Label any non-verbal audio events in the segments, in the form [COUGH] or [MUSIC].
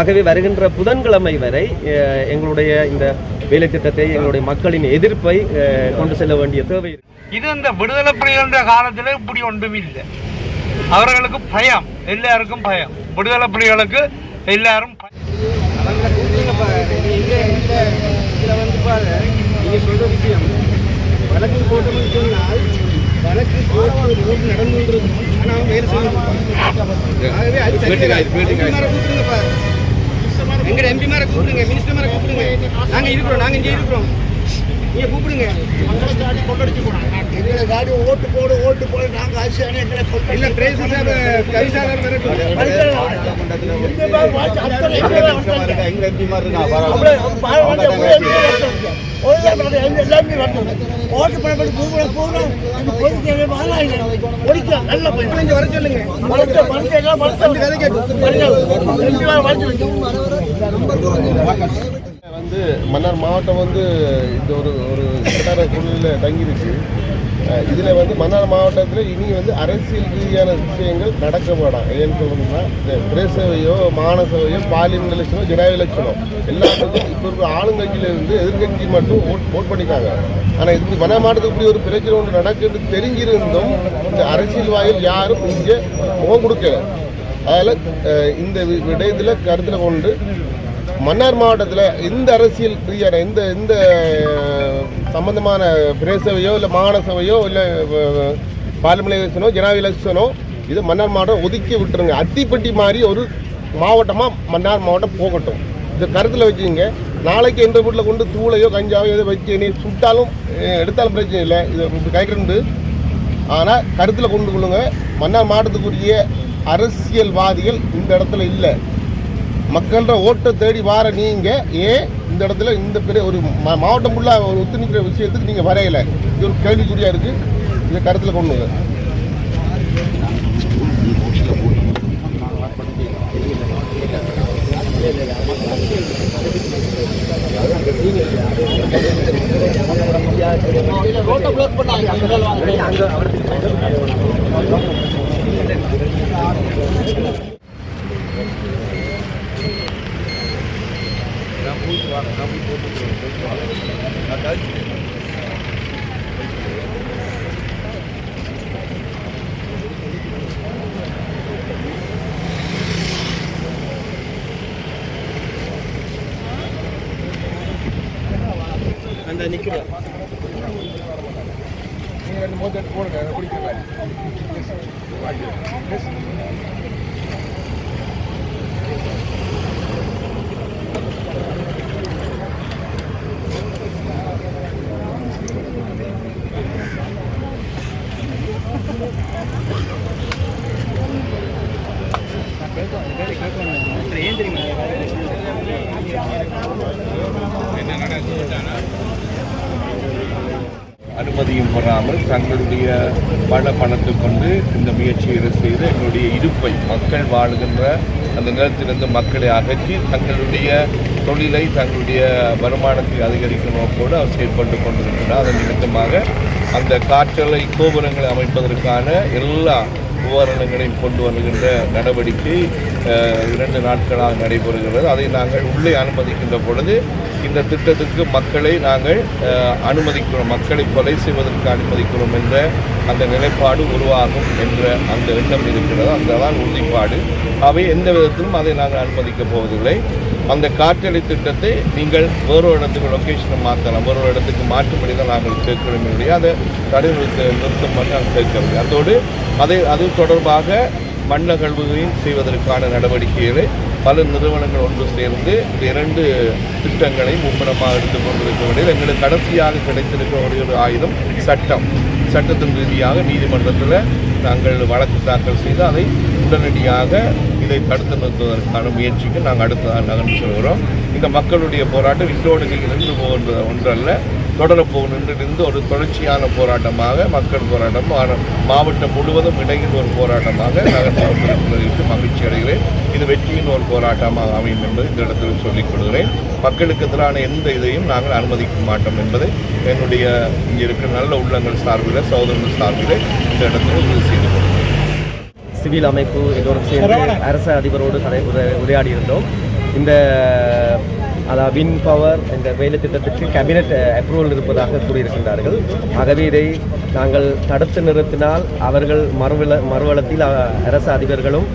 ஆகவே வருகின்ற புதன்கிழமை வரை எங்களுடைய இந்த வேலை திட்டத்தை எங்களுடைய மக்களின் எதிர்ப்பை கொண்டு செல்ல வேண்டிய தேவை இருக்கு. இது இந்த விடுதலை புலிகளுடைய காலத்தில் இப்படி ஒன்றும் இல்லை அவர்களுக்கு பயம் எல்லாருக்கும் பயம் விடுதலை புலிகளுக்கு எல்லாரும் பயம். இதில் வந்து பாரு நீங்கள் சொல்கிற விஷயம் வழக்கு போட்டோம்னு சொன்னால் வழக்கு போட்டு ரோடு நடந்து ஆனால் வேறு ஆகவே அது எங்கட எம்பி மேல கூப்பிடுங்க மினிஸ்டர் மேல கூப்பிடுங்க. நாங்க இருக்கிறோம் நாங்க இங்கே இருக்கிறோம். நீங்க கூப்பிடுங்க. எங்களை காடி ஓட்டு போடு ஓட்டு போடு. நாங்க ஆட்சியான எங்களை கொண்டு இல்ல பிரேசு சார் கவிசாலர் வரட்டும் ஓட்டு பண்ணப்பட்டு பூமியில போகணும் அந்த பொது தேவை ஒடிக்கலாம். நல்ல போய் இங்க வர சொல்லுங்க. மரத்தை மரத்தை எல்லாம் மரத்தை கதை கேட்கும் வந்து மன்னார் மாவட்டம் வந்து இந்த ஒரு ஒரு கட்டார குழுவில் தங்கியிருக்கு. இதில் வந்து மன்னார் மாவட்டத்தில் இனி வந்து அரசியல் ரீதியான விஷயங்கள் நடக்க வேண்டாம் ஏன்னு சொல்லணும்னா இந்த பிரேசவையோ மாநசவையோ பார்லிமெண்ட் எலெக்ஷனோ ஜனாதிபதி எலெக்ஷனோ எல்லாத்துக்கும் இப்போ இருக்கிற ஆளுங்கட்சியிலிருந்து எதிர்கட்சி மட்டும் ஓட் ஓட் பண்ணிக்காங்க ஆனால் இது மன்னார் மாவட்டத்துக்கு இப்படி ஒரு பிரச்சனை ஒன்று நடக்குது தெரிஞ்சிருந்தும் இந்த அரசியல்வாதிகள் யாரும் இங்கே முகம் கொடுக்கல. அதில் இந்த வி- விடயத்தில் கருத்தில் கொண்டு மன்னார் மாவட்டத்தில் எந்த அரசியல் ரீதியான எந்த எந்த சம்பந்தமான பிரேசவையோ இல்லை மாகாண சபையோ இல்லை பார்லிமெண்ட் எலெக்ஷனோ எலெக்ஷனோ இது மன்னார் மாவட்டம் ஒதுக்கி விட்டுருங்க. அத்திப்பட்டி மாதிரி ஒரு மாவட்டமாக மன்னார் மாவட்டம் போகட்டும். இந்த கருத்தில் வச்சுங்க நாளைக்கு எந்த வீட்டில் கொண்டு தூளையோ கஞ்சாவோ எதோ வச்சு நீ சுட்டாலும் எடுத்தாலும் பிரச்சனை இல்லை. இது கைக்கிட்டு ஆனால் கருத்தில் கொண்டு கொள்ளுங்க. மன்னார் மாவட்டத்துக்குரிய அரசியல்வாதிகள் இந்த இடத்துல இல்லை. மக்கள்கிட்ட ஓட்டை தேடி வார நீங்கள் ஏன் இந்த இடத்துல இந்த பெரிய ஒரு மா- மாவட்டம் ஃபுல்லாக ஒரு ஒத்து நிற்கிற விஷயத்துக்கு நீங்கள் வரையலை இது ஒரு கேள்விக்குறியாக இருக்குது இதை கருத்தில் கொண்டு வாங்க. ரோட்டை பண்ணாங்க அந்த நிற்கிற நீங்க ரெண்டு மூணு தட்டு போடுங்க குடிக்கிறேன் அனுமதியும் பெறாமல் தங்களுடைய பல பணத்தை கொண்டு இந்த முயற்சிகளை செய்து எங்களுடைய இருப்பை மக்கள் வாழுகின்ற அந்த நிலத்திலிருந்து மக்களை அகற்றி தங்களுடைய தொழிலை தங்களுடைய வருமானத்தை அதிகரிக்கும் நோக்கோடு அவர் செயல்பட்டு கொண்டிருக்கிறார். அதன் நிமித்தமாக அந்த காற்றலை கோபுரங்களை அமைப்பதற்கான எல்லா உபகரணங்களையும் கொண்டு வருகின்ற நடவடிக்கை இரண்டு நாட்களாக நடைபெறுகிறது. அதை நாங்கள் உள்ளே அனுமதிக்கின்ற பொழுது இந்த திட்டத்துக்கு மக்களை நாங்கள் அனுமதிக்கிறோம். மக்களை கொலை செய்வதற்கு அனுமதிக்கிறோம் என்ற அந்த நிலைப்பாடு உருவாகும் என்ற அந்த எண்ணம் இருக்கிறது. அதுதான் உறுதிப்பாடு. அவை எந்த விதத்திலும் அதை நாங்கள் அனுமதிக்கப் போவதில்லை. அந்த காற்றலை திட்டத்தை நீங்கள் வேறொரு இடத்துக்கு லொக்கேஷனை மாற்றலாம். வேறொரு இடத்துக்கு மாற்றும்படி தான் நாங்கள் கேட்கிறோம். இல்லையா அதை தடை நிறுத்த நிறுத்தம் பண்ணி நாங்கள் கேட்கவில்லை அதோடு அதை அது தொடர்பாக மண்ணகழ்வுகளையும் செய்வதற்கான நடவடிக்கைகளை பல நிறுவனங்கள் ஒன்று சேர்ந்து இந்த இரண்டு திட்டங்களை மும்முரமாக எடுத்துக் கொண்டிருக்க வேண்டியது. எங்களுக்கு கடைசியாக கிடைத்திருக்கிற ஒரு ஆயுதம் சட்டம். சட்டத்தின் ரீதியாக நீதிமன்றத்தில் நாங்கள் வழக்கு தாக்கல் செய்து அதை உடனடியாக இதை தடுத்து நிறுத்துவதற்கான முயற்சிக்கு நாங்கள் அடுத்த நகர்ந்து செல்கிறோம். இந்த மக்களுடைய போராட்டம் இன்றோடு நீங்கள் நின்று போகின்ற ஒன்றல்ல. தொடரப்போகும் நின்று ஒரு தொடர்ச்சியான போராட்டமாக மக்கள் போராட்டம் மாவட்டம் முழுவதும் இடையில் ஒரு போராட்டமாக நகர்ந்து மகிழ்ச்சி அடைகிறேன். இது வெற்றியின் ஒரு போராட்டமாக அமையும் என்பதை இந்த இடத்தில் சொல்லிக் கொள்கிறேன். மக்களுக்கு எதிரான எந்த இதையும் நாங்கள் அனுமதிக்க மாட்டோம் என்பதை என்னுடைய இங்கே இருக்கிற நல்ல உள்ளங்கள் சார்பில் சகோதரர்கள் சார்பில் இந்த இடத்தில் உறுதி செய்து கொள்கிறேன். சிவில் அமைப்பு எல்லோரும் சேர்ந்து அரச அதிபரோடு உரையாடி இருந்தோம் இந்த அதாவது வின் பவர் இந்த வேலை திட்டத்திற்கு கேபினெட் அப்ரூவல் இருப்பதாக கூறியிருக்கின்றார்கள். ஆகவே இதை நாங்கள் தடுத்து நிறுத்தினால் அவர்கள் மறுவள மறுவளத்தில் அரசு அதிபர்களும்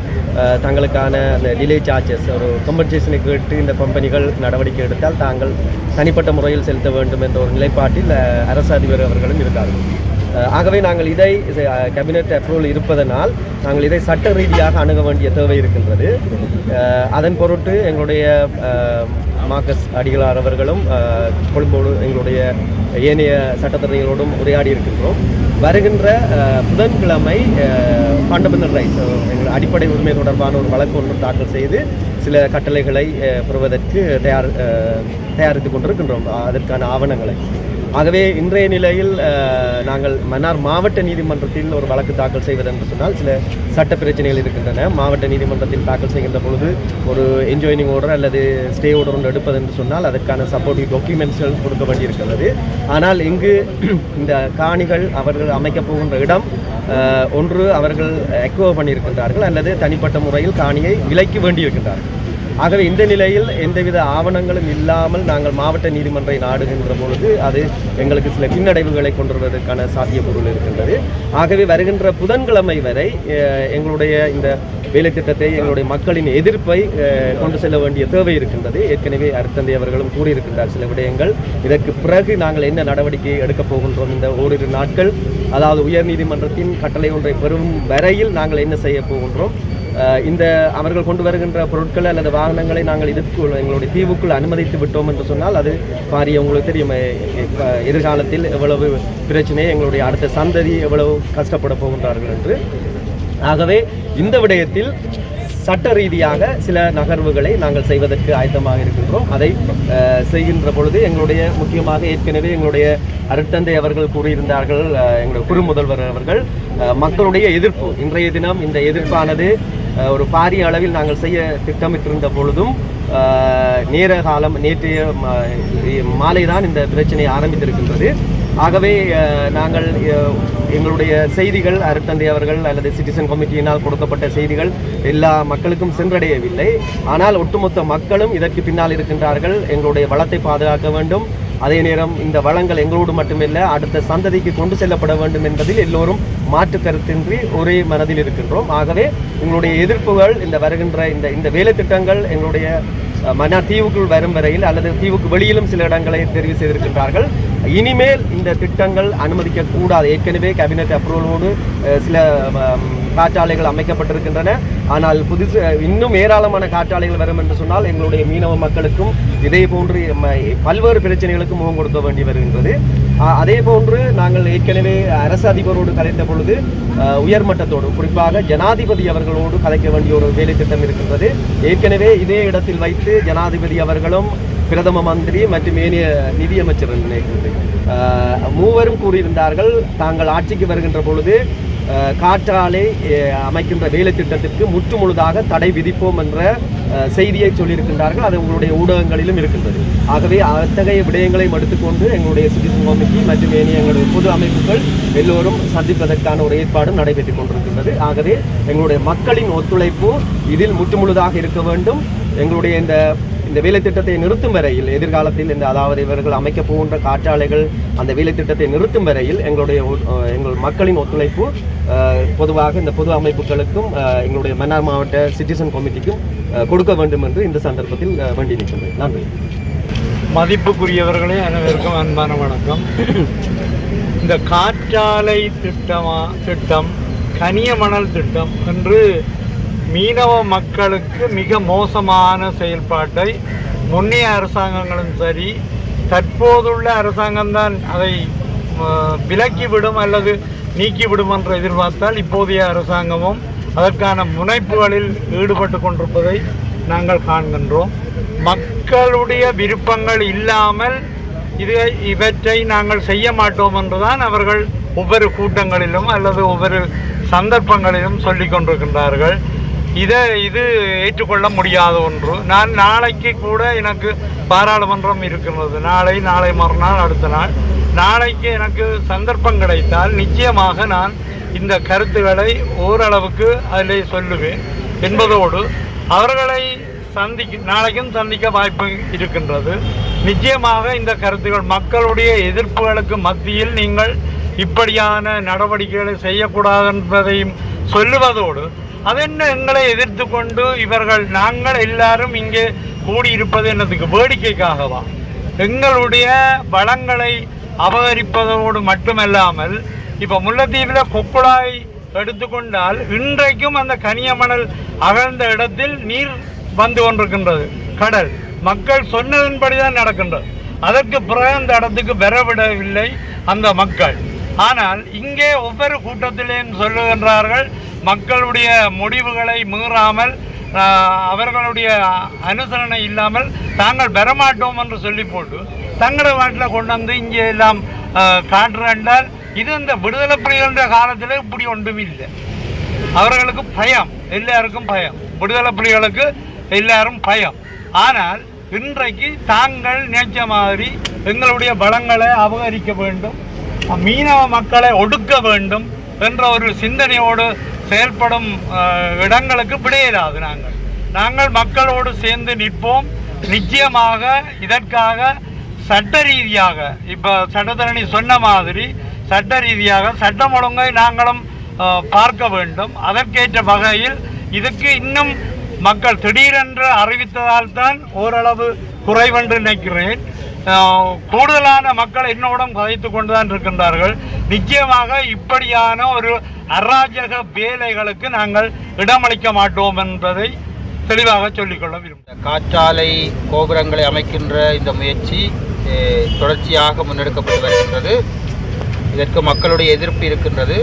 தங்களுக்கான அந்த டிலே சார்ஜஸ் ஒரு கம்பன்சேஷனை கேட்டு இந்த கம்பெனிகள் நடவடிக்கை எடுத்தால் தாங்கள் தனிப்பட்ட முறையில் செலுத்த வேண்டும் என்ற ஒரு நிலைப்பாட்டில் அரசு அதிபர் அவர்களும் இருக்கார்கள் ஆகவே நாங்கள் இதை கேபினட் அப்ரூவல் இருப்பதனால் நாங்கள் இதை சட்ட ரீதியாக அணுக வேண்டிய தேவை இருக்கின்றது. அதன் பொருட்டு எங்களுடைய மார்க்கஸ் அடிகளார் அவர்களும் கொழும்போடு எங்களுடைய ஏனைய சட்டத்தரணிகளோடும் உரையாடி இருக்கின்றோம். வருகின்ற புதன்கிழமை ஃபண்டமெண்டல் ரைட்ஸ் எங்கள் அடிப்படை உரிமை தொடர்பான ஒரு வழக்கு ஒன்று தாக்கல் செய்து சில கட்டளைகளை பெறுவதற்கு தயார் தயாரித்துக் கொண்டிருக்கின்றோம். அதற்கான ஆவணங்களை. ஆகவே இன்றைய நிலையில் நாங்கள் மன்னார் மாவட்ட நீதிமன்றத்தில் ஒரு வழக்கு தாக்கல் செய்வது என்று சொன்னால் சில சட்ட பிரச்சனைகள் இருக்கின்றன. மாவட்ட நீதிமன்றத்தில் தாக்கல் செய்கின்ற பொழுது ஒரு என்ஜாயினிங் ஆர்டர் அல்லது ஸ்டே ஆர்டர் ஒன்று எடுப்பது என்று சொன்னால் அதற்கான சப்போர்ட்டிவ் டாக்குமெண்ட்ஸ்கள் கொடுக்க வேண்டியிருக்கிறது. ஆனால் இங்கு [CLEARS THROAT] இந்த காணிகள் அவர்கள் அமைக்கப் போகின்ற இடம் ஒன்று அவர்கள் எக்வோ பண்ணியிருக்கின்றார்கள் அல்லது தனிப்பட்ட முறையில் காணியை விலைக்கு வேண்டியிருக்கின்றார்கள். ஆகவே இந்த நிலையில் எந்தவித ஆவணங்களும் இல்லாமல் நாங்கள் மாவட்ட நீதிமன்றை நாடுகின்ற பொழுது அது எங்களுக்கு சில பின்னடைவுகளை கொண்டு வருவதற்கான சாத்தியப்பொருள் இருக்கின்றது. ஆகவே வருகின்ற புதன்கிழமை வரை எங்களுடைய இந்த வேலைத்திட்டத்தை எங்களுடைய மக்களின் எதிர்ப்பை கொண்டு செல்ல வேண்டிய தேவை இருக்கின்றது. ஏற்கனவே அருத்தந்தை அவர்களும் கூறியிருக்கின்றார் சில விடயங்கள். இதற்கு பிறகு நாங்கள் என்ன நடவடிக்கை எடுக்கப் போகின்றோம் இந்த ஓரிரு நாட்கள் அதாவது உயர்நீதிமன்றத்தின் கட்டளை ஒன்றை பெறும் வரையில் நாங்கள் என்ன செய்ய போகின்றோம். இந்த அவர்கள் கொண்டு வருகின்ற பொருட்கள் அல்லது வாகனங்களை நாங்கள் இதுக்குள் எங்களுடைய தீவுக்குள் அனுமதித்து விட்டோம் என்று சொன்னால் அது பாரிய உங்களுக்கு தெரியும். எதிர்காலத்தில் எவ்வளவு பிரச்சனை எங்களுடைய அடுத்த சந்ததி எவ்வளவு கஷ்டப்பட போகின்றார்கள் என்று. ஆகவே இந்த விடயத்தில் சட்ட ரீதியாக சில நகர்வுகளை நாங்கள் செய்வதற்கு ஆயத்தமாக இருக்கின்றோம். அதை செய்கின்ற பொழுது எங்களுடைய முக்கியமாக ஏற்கனவே எங்களுடைய அருட்தந்தை அவர்கள் கூறியிருந்தார்கள். எங்களுடைய குறு முதல்வர் அவர்கள் மக்களுடைய எதிர்ப்பு. இன்றைய தினம் இந்த எதிர்ப்பானது ஒரு பாரிய அளவில் நாங்கள் செய்ய திட்டமிட்டிருந்த பொழுதும் நேர காலம் நேற்றைய மாலை தான் இந்த பிரச்சனை ஆரம்பித்திருக்கின்றது. ஆகவே நாங்கள் எங்களுடைய செய்திகள் அருத்தந்தை அவர்கள் அல்லது சிட்டிசன் கமிட்டியினால் கொடுக்கப்பட்ட செய்திகள் எல்லா மக்களுக்கும் சென்றடையவில்லை. ஆனால் ஒட்டுமொத்த மக்களும் இதற்கு பின்னால் இருக்கின்றார்கள். எங்களுடைய வளத்தை பாதுகாக்க வேண்டும். அதே நேரம் இந்த வளங்கள் எங்களோடு மட்டுமில்லை அடுத்த சந்ததிக்கு கொண்டு செல்லப்பட வேண்டும் என்பதில் எல்லோரும் மாற்று கருத்தின்றி ஒரே மனதில் இருக்கின்றோம். ஆகவே எங்களுடைய எதிர்ப்புகள் இந்த வருகின்ற இந்த இந்த வேலை திட்டங்கள் எங்களுடைய மன மன்னார் தீவுக்குள் வரும் வரையில் அல்லது தீவுக்கு வெளியிலும் சில இடங்களை தெரிவு செய்திருக்கின்றார்கள். இனிமேல் இந்த திட்டங்கள் அனுமதிக்க கூடாது ஏற்கனவே கேபினெட் அப்ரூவலோடு சில காற்றாலைகள் அமைக்கப்பட்டிருக்கின்றன. ஆனால் புதுசு இன்னும் ஏராளமான காற்றாலைகள் வரும் என்று சொன்னால் எங்களுடைய மீனவ மக்களுக்கும் இதே போன்று பல்வேறு பிரச்சனைகளுக்கும் முகம் கொடுக்க வேண்டி வருகின்றது. அதே போன்று நாங்கள் ஏற்கனவே அரசு அதிபரோடு கலைத்த பொழுது உயர்மட்டத்தோடு குறிப்பாக ஜனாதிபதி அவர்களோடு கலைக்க வேண்டிய ஒரு வேலை திட்டம் இருக்கின்றது. ஏற்கனவே இதே இடத்தில் வைத்து ஜனாதிபதி அவர்களும் பிரதம மந்திரி மற்றும் ஏனைய நிதியமைச்சர் நினைக்கிறது. மூவரும் கூறியிருந்தார்கள் தாங்கள் ஆட்சிக்கு வருகின்ற பொழுது காற்றாலை அமைக்கின்ற வேலை திட்டத்திற்கு முற்று முழுதாக தடை விதிப்போம் என்ற செய்தியை சொல்லியிருக்கின்றார்கள். அது உங்களுடைய ஊடகங்களிலும் இருக்கின்றது. ஆகவே அத்தகைய விடயங்களையும் எடுத்துக்கொண்டு எங்களுடைய சிட்டிசன் கமிட்டி மற்றும் ஏனைய எங்களுடைய பொது அமைப்புகள் எல்லோரும் சந்திப்பதற்கான ஒரு ஏற்பாடும் நடைபெற்றுக் கொண்டிருக்கின்றது. ஆகவே எங்களுடைய மக்களின் ஒத்துழைப்பு இதில் முற்றுமுழுதாக இருக்க வேண்டும். எங்களுடைய இந்த இந்த வேலை திட்டத்தை நிறுத்தும் வரையில் எதிர்காலத்தில் இந்த அதாவது இவர்கள் அமைக்க போகின்ற காற்றாலைகள் அந்த வேலை திட்டத்தை நிறுத்தும் வரையில் எங்களுடைய ஒ- எங்கள் மக்களின் ஒத்துழைப்பு பொதுவாக இந்த பொது அமைப்புகளுக்கும் எங்களுடைய மன்னார் மாவட்ட சிட்டிசன் கமிட்டிக்கும் கொடுக்க வேண்டும் என்று இந்த சந்தர்ப்பத்தில் வேண்டி நிற்கின்றேன். நன்றி. மதிப்புக்குரியவர்களே அனைவருக்கும் அன்பான வணக்கம். இந்த காற்றாலை திட்டமா திட்டம் கனிய மணல் திட்டம் என்று மீனவ மக்களுக்கு மிக மோசமான செயல்பாட்டை முன்னைய அரசாங்கங்களும் சரி தற்போதுள்ள அரசாங்கம்தான் அதை விலக்கிவிடும் அல்லது நீக்கிவிடும் என்று எதிர்பார்த்தால் இப்போதைய அரசாங்கமும் அதற்கான முனைப்புகளில் ஈடுபட்டு கொண்டிருப்பதை நாங்கள் காண்கின்றோம். மக்களுடைய விருப்பங்கள் இல்லாமல் இது இவற்றை நாங்கள் செய்ய மாட்டோம் என்றுதான் அவர்கள் ஒவ்வொரு கூட்டங்களிலும் அல்லது ஒவ்வொரு சந்தர்ப்பங்களிலும் சொல்லிக் கொண்டிருக்கின்றார்கள். இதை இது ஏற்றுக்கொள்ள முடியாத ஒன்று. நான் நாளைக்கு கூட எனக்கு பாராளுமன்றம் இருக்கின்றது நாளை நாளை மறுநாள் அடுத்த நாள். நாளைக்கு எனக்கு சந்தர்ப்பம் கிடைத்தால் நிச்சயமாக நான் இந்த கருத்துக்களை ஓரளவுக்கு அதில் சொல்லுவேன் என்பதோடு அவர்களை சந்திக்க நாளைக்கும் சந்திக்க வாய்ப்பு இருக்கின்றது. நிச்சயமாக இந்த கருத்துக்கள் மக்களுடைய எதிர்ப்புகளுக்கு மத்தியில் நீங்கள் இப்படியான நடவடிக்கைகளை செய்யக்கூடாது என்பதையும் சொல்லுவதோடு அதென்ன எங்களை எதிர்த்து கொண்டு இவர்கள் நாங்கள் எல்லாரும் இங்கே கூடியிருப்பது என்னதுக்கு வேடிக்கைக்காகவா? எங்களுடைய வளங்களை அபகரிப்பதோடு மட்டுமல்லாமல் இப்போ முல்லைத்தீவில் கொக்குழாய் எடுத்துக்கொண்டால் இன்றைக்கும் அந்த கனியமணல் அகழ்ந்த இடத்தில் நீர் வந்து கொண்டிருக்கின்றது. கடல். மக்கள் சொன்னதன்படி தான் நடக்கின்றது. அதற்கு பிறகு அந்த இடத்துக்கு வரவிடவில்லை அந்த மக்கள். ஆனால் இங்கே ஒவ்வொரு கூட்டத்திலேயும் சொல்லுகின்றார்கள் மக்களுடைய முடிவுகளை மீறாமல் அவர்களுடைய அனுசரணை இல்லாமல் தாங்கள் பெறமாட்டோம் என்று சொல்லி போட்டு தங்களோட நாட்டில் கொண்டு வந்து இங்கே எல்லாம் ஆஹ், காட்டுறாண்டால் இது இந்த விடுதலை புலிகளுடைய காலத்தில் இப்படி ஒன்றும் இல்லை. அவர்களுக்கு பயம் எல்லாருக்கும் பயம். விடுதலை புலிகளுக்கு எல்லாரும் பயம். ஆனால் இன்றைக்கு தாங்கள் நினைச்ச மாதிரி எங்களுடைய பலங்களை அபகரிக்க வேண்டும் மீனவ மக்களை ஒடுக்க வேண்டும் என்ற ஒரு சிந்தனையோடு செயல்படும் இடங்களுக்கு விடையிடாது நாங்கள். நாங்கள் மக்களோடு சேர்ந்து நிற்போம். நிச்சயமாக இதற்காக சட்ட ரீதியாக இப்போ சட்டத்தரணி சொன்ன மாதிரி சட்ட ரீதியாக சட்டம் ஒழுங்கை நாங்களும் பார்க்க வேண்டும். அதற்கேற்ற வகையில் இதுக்கு இன்னும் மக்கள் திடீரென்று அறிவித்ததால் தான் ஓரளவு குறைவென்று நினைக்கிறேன். கூடுதலான மக்கள் என்னோடும் கதைத்து கொண்டுதான் இருக்கின்றார்கள். நிச்சயமாக இப்படியான ஒரு அராஜக வேலைகளுக்கு நாங்கள் இடமளிக்க மாட்டோம் என்பதை தெளிவாக சொல்லிக்கொள்ள விரும்புகிறேன். காற்றாலை கோபுரங்களை அமைக்கின்ற இந்த முயற்சி தொடர்ச்சியாக முன்னெடுக்கப்பட்டு வருகின்றது. இதற்கு மக்களுடைய எதிர்ப்பு இருக்கின்றது.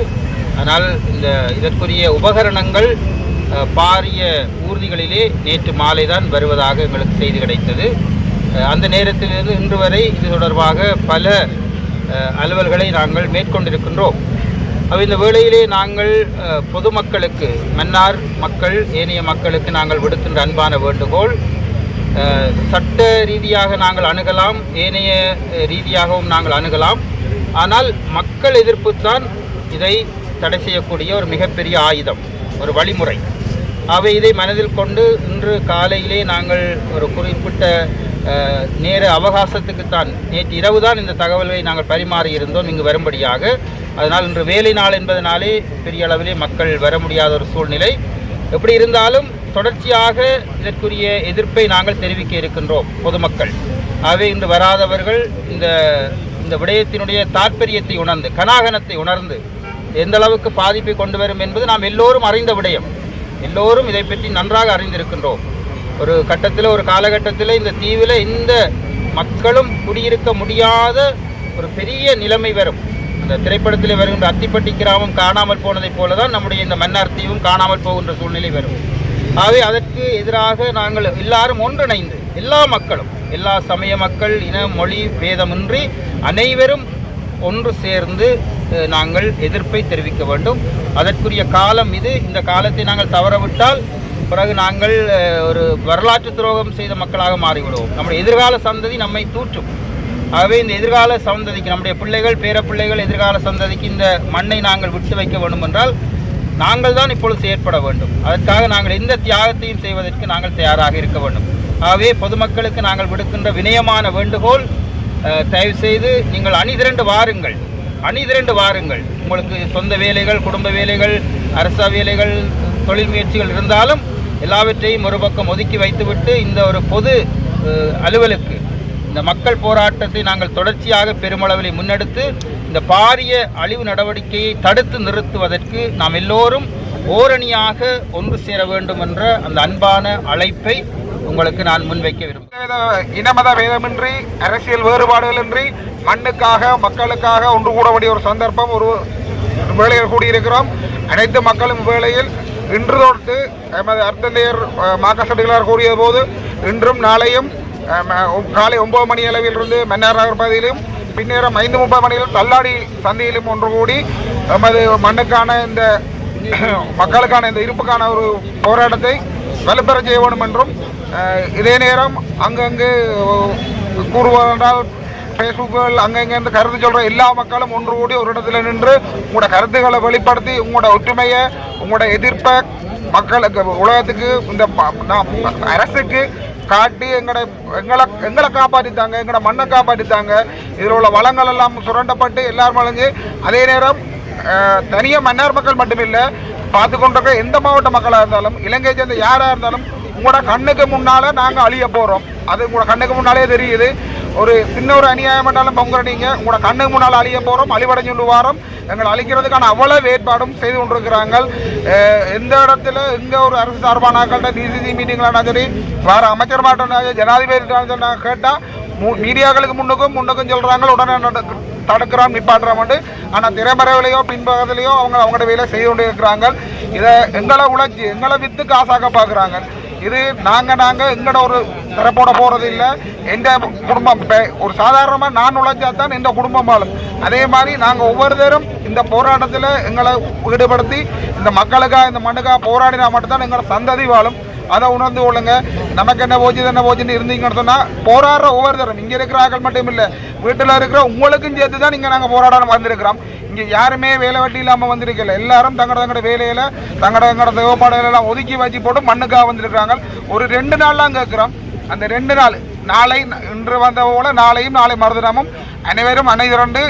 ஆனால் இந்த இதற்குரிய உபகரணங்கள் பாரிய ஊர்திகளிலே நேற்று மாலை தான் வருவதாக எங்களுக்கு செய்தி கிடைத்தது. அந்த நேரத்திலிருந்து இன்று வரை இது தொடர்பாக பல அலுவல்களை நாங்கள் மேற்கொண்டிருக்கின்றோம். அப்போ இந்த வேளையிலே நாங்கள் பொதுமக்களுக்கு மன்னார் மக்கள் ஏனைய மக்களுக்கு நாங்கள் விடுக்கின்ற அன்பான வேண்டுகோள் சட்ட ரீதியாக நாங்கள் அணுகலாம் ஏனைய ரீதியாகவும் நாங்கள் அணுகலாம். ஆனால் மக்கள் எதிர்ப்பு தான் இதை தடை செய்யக்கூடிய ஒரு மிகப்பெரிய ஆயுதம் ஒரு வழிமுறை. அவை இதை மனதில் கொண்டு இன்று காலையிலே நாங்கள் ஒரு குறிப்பிட்ட நேர அவகாசத்துக்கு தான் நேற்று இரவு தான் இந்த தகவலை நாங்கள் பரிமாறி இருந்தோம் இங்கு வரும்படியாக. அதனால் இன்று வேலை நாள் என்பதனாலே பெரிய அளவிலே மக்கள் வர முடியாத ஒரு சூழ்நிலை. எப்படி இருந்தாலும் தொடர்ச்சியாக இதற்குரிய எதிர்ப்பை நாங்கள் தெரிவிக்க இருக்கின்றோம் பொதுமக்கள். ஆகவே இன்று வராதவர்கள் இந்த இந்த விடயத்தினுடைய தாற்பயத்தை உணர்ந்து கனாகனத்தை உணர்ந்து எந்த அளவுக்கு பாதிப்பை கொண்டு வரும் என்பது நாம் எல்லோரும் அறிந்த விடயம். எல்லோரும் இதை பற்றி நன்றாக அறிந்திருக்கின்றோம். ஒரு கட்டத்தில் ஒரு காலகட்டத்தில் இந்த தீவில் இந்த மக்களும் குடியிருக்க முடியாத ஒரு பெரிய நிலைமை வரும். அந்த திரைப்படத்தில் வருகின்ற அத்திப்பட்டி கிராமம் காணாமல் போனதைப் போல தான் நம்முடைய இந்த மன்னார் தீவும் காணாமல் போகின்ற சூழ்நிலை வரும். ஆகவே அதற்கு எதிராக நாங்கள் எல்லாரும் ஒன்றிணைந்து எல்லா மக்களும் எல்லா சமய மக்கள் இன மொழி பேதமின்றி அனைவரும் ஒன்று சேர்ந்து நாங்கள் எதிர்ப்பை தெரிவிக்க வேண்டும். அதற்குரிய காலம் இது. இந்த காலத்தை நாங்கள் தவறவிட்டால் பிறகு நாங்கள் ஒரு வரலாற்று துரோகம் செய்த மக்களாக மாறிவிடுவோம். நம்முடைய எதிர்கால சந்ததி நம்மை தூற்றும். ஆகவே இந்த எதிர்கால சந்ததிக்கு நம்முடைய பிள்ளைகள் பேரப்பிள்ளைகள் எதிர்கால சந்ததிக்கு இந்த மண்ணை நாங்கள் விட்டு வைக்க வேண்டும் என்றால் நாங்கள் தான் இப்பொழுது செயற்பட வேண்டும். அதற்காக நாங்கள் எந்த தியாகத்தையும் செய்வதற்கு நாங்கள் தயாராக இருக்க வேண்டும். ஆகவே பொதுமக்களுக்கு நாங்கள் விடுக்கின்ற வினயமான வேண்டுகோள் தயவு செய்து நீங்கள் அணிதிரண்டு வாருங்கள். அணிதிரண்டு வாருங்கள். உங்களுக்கு சொந்த வேலைகள் குடும்ப வேலைகள் அரச வேலைகள் தொழில் முயற்சிகள் இருந்தாலும் எல்லாவற்றையும் ஒரு பக்கம் ஒதுக்கி வைத்துவிட்டு இந்த ஒரு பொது அலுவலுக்கு இந்த மக்கள் போராட்டத்தை நாங்கள் தொடர்ச்சியாக பெருமளவில் முன்னெடுத்து இந்த பாரிய அழிவு நடவடிக்கையை தடுத்து நிறுத்துவதற்கு நாம் எல்லோரும் ஓரணியாக ஒன்று சேர வேண்டும் என்ற அந்த அன்பான அழைப்பை உங்களுக்கு நான் முன்வைக்க விரும்புகிறேன். இனமத வேதமின்றி அரசியல் வேறுபாடுகளின்றி மண்ணுக்காக மக்களுக்காக ஒன்று கூட வேண்டிய ஒரு சந்தர்ப்பம் ஒரு வேலையில் கூடியிருக்கிறோம். அனைத்து மக்களும் வேளையில் இன்று தொட்டு எமது அர்த்தந்தையர் மாக்கசடிகளார் கூறிய போது இன்றும் நாளையும் காலை ஒன்பது மணி அளவிலிருந்து மன்னார் நகர் பகுதியிலும் பின்னேறம் ஐந்து முப்பது மணியில் தள்ளாடி சந்தையிலும் ஒன்று கூடி எமது மண்ணுக்கான இந்த [CLEARS THROAT] மக்களுக்கான இந்த இருப்புக்கான ஒரு போராட்டத்தை வலுப்பெற செய்ய வேண்டும் என்றும் இதே நேரம் அங்கங்கு கூறுவதென்றால் ஃபேஸ்புக்குகள் அங்கங்கேருந்து கருத்து சொல்கிற எல்லா மக்களும் ஒன்று கூடி ஒரு இடத்துல நின்று உங்களோட கருத்துக்களை வெளிப்படுத்தி உங்களோட ஒற்றுமையை உங்களோட எதிர்ப்பை மக்களுக்கு உலகத்துக்கு இந்த அரசுக்கு காட்டி எங்களை எங்களை எங்களை காப்பாற்றித்தாங்க எங்களோட மண்ணை காப்பாற்றித்தாங்க இதில் உள்ள வளங்கள் எல்லாம் சுரண்டப்பட்டு எல்லாரும் வளைஞ்சு அதே நேரம் தனியாக மன்னார் மக்கள் மட்டுமில்லை பார்த்து கொண்டிருக்க எந்த மாவட்ட மக்களாக இருந்தாலும் இலங்கை சேர்ந்த யாராக இருந்தாலும் உங்களோட கண்ணுக்கு முன்னால் நாங்கள் அழிய போகிறோம் அது உங்களோட கண்ணுக்கு முன்னாலே தெரியுது. ஒரு சின்ன ஒரு அநியாயமட்டாலும் பண்ணாலும் உங்களோட கண்ணுக்கு முன்னால் அழிய போகிறோம் அழிவடைஞ்சு வாரம். எங்களை அழிக்கிறதுக்கான அவ்வளவு ஏற்பாடும் செய்து கொண்டிருக்கிறாங்க. எந்த இடத்துல எங்க ஒரு அரசு சார்பானாக்கள்கிட்ட டிசிசி மீட்டிங்லாம் சரி வேறு அமைச்சர் மாட்டோம் ஜனாதிபதி கேட்டால் மீடியாக்களுக்கு முன்னுக்கும் முன்னுக்கும் சொல்கிறாங்க உடனே தடுக்கிறோம் நிப்பாட்டுறோம்ட்டு ஆனால் திரைமறைவிலையோ பின்பகத்திலையோ அவங்க அவங்களோட வேலை செய்து கொண்டு இருக்கிறாங்க இதை எங்களை உழைச்சி எங்களை விற்று காசாக்க பார்க்குறாங்க. இது நாங்கள் நாங்கள் எங்களோட ஒரு திறப்போட போகிறது இல்லை. எந்த குடும்பம் ஒரு சாதாரணமாக நான் உழைச்சா தான் எந்த குடும்பம் வாழும். அதே மாதிரி நாங்கள் ஒவ்வொருத்தரும் இந்த போராட்டத்தில் எங்களை ஈடுபடுத்தி இந்த மக்களுக்காக இந்த மண்ணுக்காக போராடினா மட்டும்தான் எங்களோட சந்ததி வாழும். அதை உணர்ந்து கொள்ளுங்க. நமக்கு என்ன போச்சு என்ன போச்சுன்னு இருந்தீங்கன்னு சொன்னால் போராடுற ஒவ்வொருத்தரும் இங்கே இருக்கிற ஆக்கள் மட்டும் இல்லை வீட்டில் இருக்கிற உங்களுக்கும் சேர்த்து தான் இங்கே நாங்கள் போராட வந்திருக்கிறோம். இங்கே யாருமே வேலை வெட்டி இல்லாமல் வந்திருக்கல. எல்லாரும் தங்களோட தங்கட வேலையில் தங்களோட தங்கட தேவைப்பாடுகளெல்லாம் ஒதுக்கி வச்சு போட்டு மண்ணுக்காக வந்திருக்கிறாங்க. ஒரு ரெண்டு நாள்லாம் கேட்குறோம் அந்த ரெண்டு நாள் நாளை இன்று வந்த போல நாளையும் நாளை மறுதினமும் அனைவரும் அனைவரண்டு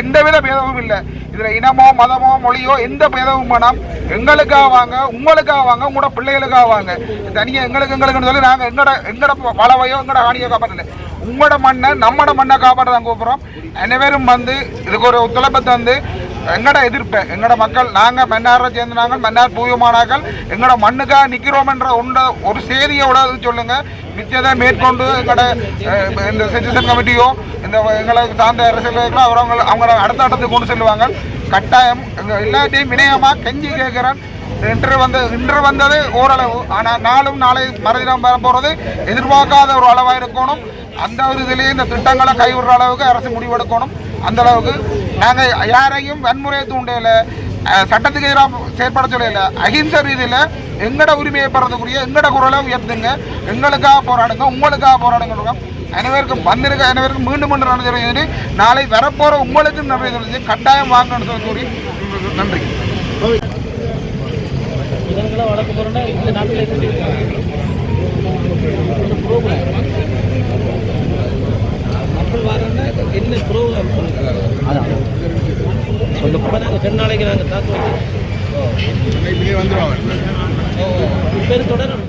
எந்தவித பேதமும் இல்லை. இதில் இனமோ மதமோ மொழியோ எந்த பேதமும் வேணாம். எங்களுக்காக வாங்க உங்களுக்காக வாங்க உங்களோட பிள்ளைகளுக்காக வாங்க. தனியாக எங்களுக்கு எங்களுக்குன்னு சொல்லி நாங்கள் எங்களோட எங்களோட வளவையோ எங்களோட ஆணியோ காப்பாற்றல உங்களோட மண்ணை நம்மளோட மண்ணை காப்பாற்ற தான் கூப்பிட்றோம். அனைவரும் வந்து இதுக்கு ஒரு ஒத்துழைப்பை வந்து எங்களோட எதிர்ப்பேன் எங்களோட மக்கள் நாங்கள் மன்னாரை சேர்ந்த நாங்கள் மன்னார் பூயமானாக்கள் எங்களோட மண்ணுக்காக நிற்கிறோம்ன்ற ஒன்ற ஒரு செய்தியோட சொல்லுங்க. மிச்சத்தை மேற்கொண்டு எங்களோட இந்த சிட்டிசன் கமிட்டியோ இந்த எங்களை சார்ந்த அரசியல்வாதிகளோ அவங்க அவங்க அவங்கள அடுத்த இடத்துக்கு கொண்டு செல்வாங்க கட்டாயம் எங்கள் எல்லாத்தையும் வினயமாக கெஞ்சி கேட்குறேன். இன்று வந்து இன்று வந்தது ஓரளவு. ஆனால் நாளும் நாளை மறுதினம் வர போகிறது எதிர்பார்க்காத ஒரு அளவாக இருக்கணும். அந்த ஒரு இதுலேயே இந்த திட்டங்களை கைவிடுற அளவுக்கு அரசு முடிவெடுக்கணும். அந்த அளவுக்கு நாங்கள் யாரையும் வன்முறையை தூண்டையில் சட்டத்துக்கு எதிராக செயற்பட சொல்லல. அகிம்சை ரீதியில் எங்கட உரிமையை பெறதுக்குரிய எங்கட குரலை உயர்த்துங்க. எங்களுக்காக போராடுங்க உங்களுக்காக போராடுங்க அனைவருக்கும் வந்திருக்க அனைவருக்கும் மீண்டும் மீண்டும் நடந்து சொல்லி நாளை வரப்போகிற உங்களுக்கும் நிறைய சொல்லி கட்டாயம் வாங்கன்னு சொல்லி கூறி நன்றி. வழக்கு போறோம்னா இந்த நாட்டில் மக்கள் வரோன்னா என்ன ப்ரோக்ராம் அதான். இப்போ நாங்கள் ரெண்டு நாளைக்கு நாங்கள் தாக்குவோம். இப்போ தொடரும்